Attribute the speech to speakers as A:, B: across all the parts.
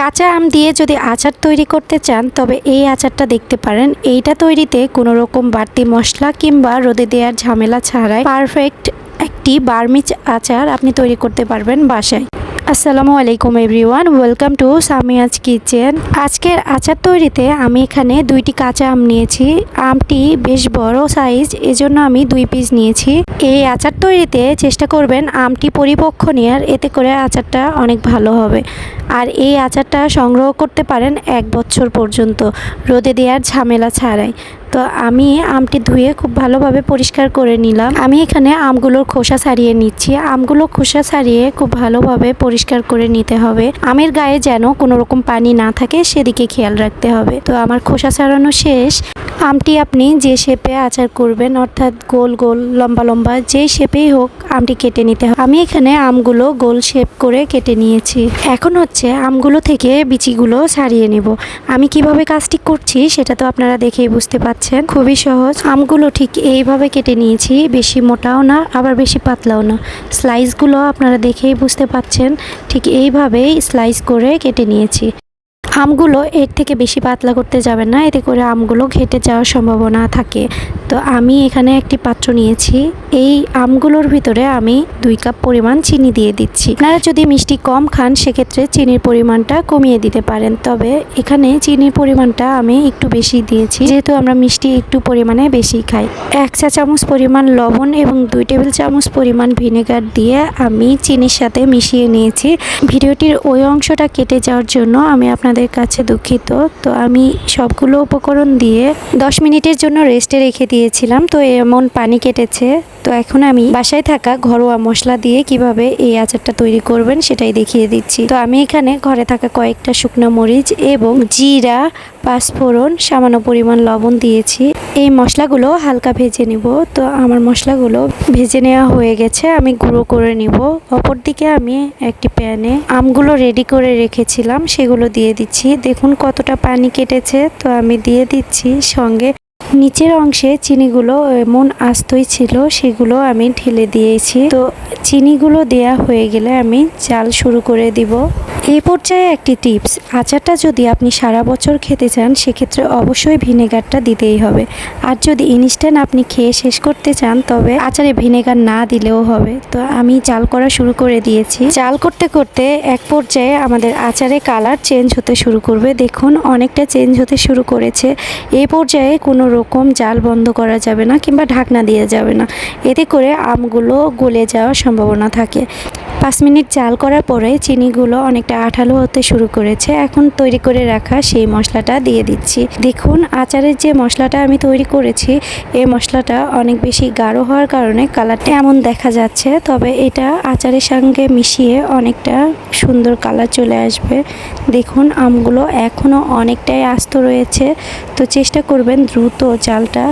A: কাঁচা আম দিয়ে যদি আচার তৈরি করতে চান, তবে এই আচারটা দেখতে পারেন। এইটা তৈরিতে কোনো রকম বাড়তি মশলা কিংবা রোদে দেওয়ার ঝামেলা ছাড়াই পারফেক্ট একটি বার্মিচ আচার আপনি তৈরি করতে পারবেন বাসায়। আসসালামু আলাইকুম everyone, welcome to Samia's kitchen. আজকের আচার তৈরিতে আমি এখানে দুইটি কাঁচা আম নিয়েছি। আমটি বেশ বড় সাইজ, এজন্য আমি দুই পিস নিয়েছি। এই আচার তৈরিতে চেষ্টা করবেন আমটি পরিপক্ক নেওয়ার এতে করে আচারটা অনেক ভালো হবে। আর এই আচারটা সংগ্রহ করতে পারেন এক বছর পর্যন্ত, রোদে দেওয়ার ঝামেলা ছাড়াই। তো আমি আমটি ধুয়ে খুব ভালোভাবে পরিষ্কার করে নিলাম। আমি এখানে আমগুলোর খোসা ছাড়িয়ে নিচ্ছি। আমগুলো খোসা ছাড়িয়ে খুব ভালোভাবে পরিষ্কার করে নিতে হবে। আমের গায়ে যেন কোনো রকম পানি না থাকে, সেদিকে খেয়াল রাখতে হবে। তো আমার খোসা ছাড়ানো শেষ। আমটি আপনি যে শেপে আচার করবেন, অর্থাৎ গোল গোল, লম্বা লম্বা, যেই শেপেই হোক আমটি কেটে নিতে হবে। আমি এখানে আমগুলো গোল শেপ করে কেটে নিয়েছি। এখন হচ্ছে আমগুলো থেকে বিচিগুলো ছাড়িয়ে নেব। আমি কীভাবে কাজটি করছি সেটা তো আপনারা দেখেই বুঝতে পাচ্ছেন। খুবই সহজ। আমগুলো ঠিক এইভাবে কেটে নিয়েছি। বেশি মোটাও না, আবার বেশি পাতলাও না। স্লাইসগুলো আপনারা দেখেই বুঝতে পাচ্ছেন। ঠিক এইভাবেই স্লাইস করে কেটে নিয়েছি। আমগুলো এর থেকে বেশি পাতলা করতে যাবেন না, এতে করে আমগুলো ঘেটে যাওয়ার সম্ভাবনা থাকে। তো আমি এখানে একটি পাত্র নিয়েছি। এই আমগুলোর ভিতরে আমি দুই কাপ পরিমাণ চিনি দিয়ে দিচ্ছি। আপনারা যদি মিষ্টি কম খান, সেক্ষেত্রে চিনির পরিমাণটা কমিয়ে দিতে পারেন। তবে এখানে চিনির পরিমাণটা আমি একটু বেশি দিয়েছি। যেহেতু আমরা মিষ্টি একটু পরিমাণে বেশি খাই। এক চা চামচ পরিমাণ লবণ এবং দুই টেবিল চামচ পরিমাণ ভিনেগার দিয়ে আমি চিনির সাথে মিশিয়ে নিয়েছি। ভিডিওটির ওই অংশটা কেটে যাওয়ার জন্য আমি আপনাদের কাছে দুঃখিত। তো আমি সবগুলো উপকরণ দিয়ে দশ মিনিটের জন্য রেস্টে রেখে দিয়েছিলাম। তো এমন পানি কেটেছে। তো এখন আমি বাসায় থাকা ঘরোয়া মশলা দিয়ে কীভাবে এই আচারটা তৈরি করবেন সেটাই দেখিয়ে দিচ্ছি। তো আমি এখানে ঘরে থাকা কয়েকটা শুকনো মরিচ এবং জিরা, পাঁচফোড়ন, সামান্য পরিমাণ লবণ দিয়েছি। এই মশলাগুলো হালকা ভেজে নিব। তো আমার মশলাগুলো ভেজে নেওয়া হয়ে গেছে। আমি গুঁড়ো করে নিব। অপরদিকে আমি একটি প্যানে আমগুলো রেডি করে রেখেছিলাম, সেগুলো দিয়ে দিচ্ছি। দেখুন কতটা পানি কেটেছে। তো আমি দিয়ে দিচ্ছি সঙ্গে নিচের অংশে চিনিগুলো এমন আস্তই ছিল, সেগুলো আমি ঢেলে দিয়েছি। তো চিনিগুলো দেয়া হয়ে গেলে আমি চাল শুরু করে দিব। এই পর্যায়ে একটি টিপস, আচারটা যদি আপনি সারা বছর খেতে চান, সেক্ষেত্রে অবশ্যই ভিনেগারটা দিতেই হবে। আর যদি ইনস্ট্যান্ট আপনি খেয়ে শেষ করতে চান, তবে আচারে ভিনেগার না দিলেও হবে। তো আমি চাল করা শুরু করে দিয়েছি। চাল করতে করতে এক পর্যায়ে আমাদের আচারে কালার চেঞ্জ হতে শুরু করবে। দেখুন, অনেকটা চেঞ্জ হতে শুরু করেছে। এই পর্যায়ে কোনো রকম জাল বন্ধ করা যাবে না কিংবা ঢাকনা দিয়ে যাবে না। এতে করে আমগুলো গলে যাওয়ার সম্ভাবনা থাকে। পাঁচ মিনিট জাল করার পরে চিনিগুলো অনেকটা আঠালো হতে শুরু করেছে। এখন তৈরি করে রাখা সেই মশলাটা দিয়ে দিচ্ছি। দেখুন, আচারের যে মশলাটা আমি তৈরি করেছি, এই মশলাটা অনেক বেশি গাঢ় হওয়ার কারণে কালারটা এমন দেখা যাচ্ছে, তবে এটা আচারের সঙ্গে মিশিয়ে অনেকটা সুন্দর কালার চলে আসবে। দেখুন, আমগুলো এখনও অনেকটাই আস্ত রয়েছে। তো চেষ্টা করবেন দ্রুত জালটা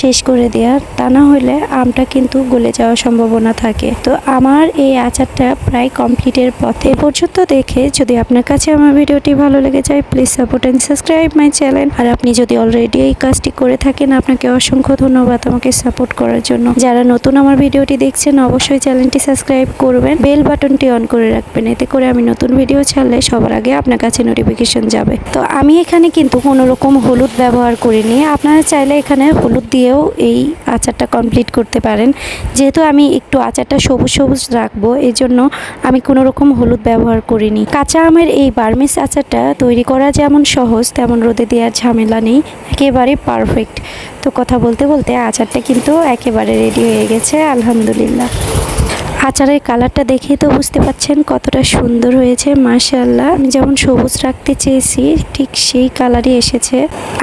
A: শেষ করে দেওয়ার। তা না হলে আমটা কিন্তু গলে যাওয়ার সম্ভাবনা থাকে। তো আমার এই আচারটা প্রায় কমপ্লিটের পথে। পর্যন্ত দেখে যদি আপনার কাছে আমার ভিডিওটি ভালো লেগে যায় please support and subscribe my channel আর আপনি যদি অলরেডি এই কাজটি করে থাকেন, আপনাকে অসংখ্য ধন্যবাদ আমাকে সাপোর্ট করার জন্য। যারা নতুন আমার ভিডিওটি দেখছেন, অবশ্যই চ্যানেলটি সাবস্ক্রাইব করবেন। বেল বাটনটি অন করে রাখবেন। এতে করে আমি নতুন ভিডিও ছাড়লে সবার আগে আপনার কাছে নোটিফিকেশন যাবে। তো আমি এখানে কিন্তু কোনো রকম হলুদ ব্যবহার করিনি। আপনারা চাইলে এখানে হলুদ দিয়েও এই আচারটা কমপ্লিট করতে পারেন। যেহেতু আমি একটু আচারটা সবুজ সবুজ রাখব এই জন্য আমি কোনো রকম হলুদ ব্যবহার করিনি। কাঁচা আমের এই বার্মিস আচারটা তৈরি করা যেমন সহজ, তেমন রোদে দেওয়ার ঝামেলা নেই, একেবারে পারফেক্ট তো কথা বলতে বলতে আচারটা কিন্তু একেবারে রেডি হয়ে গেছে, আলহামদুলিল্লাহ। আচারের কালারটা দেখেই তো বুঝতে পাচ্ছেন কতটা সুন্দর হয়েছে মাশাল্লাহ আমি যেমন সবুজ রাখতে চেয়েছি, ঠিক সেই কালারই এসেছে।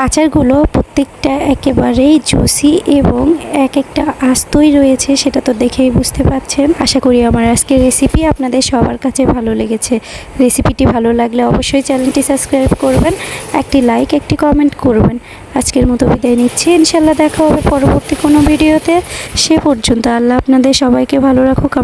A: আচারগুলো প্রত্যেকটা একেবারেই জুসি এবং এক একটা আস্তই রয়েছে, সেটা তো দেখেই বুঝতে পাচ্ছেন। আশা করি আমার আজকের রেসিপি আপনাদের সবার কাছে ভালো লেগেছে। রেসিপিটি ভালো লাগলে অবশ্যই চ্যানেলটি সাবস্ক্রাইব করবেন, একটি লাইক একটি কমেন্ট করবেন। আজকের মতো বিদায় নিচ্ছি ইনশাল্লাহ দেখা হবে পরবর্তী কোনো ভিডিওতে সে পর্যন্ত আল্লাহ আপনাদের সবাইকে ভালো রাখুক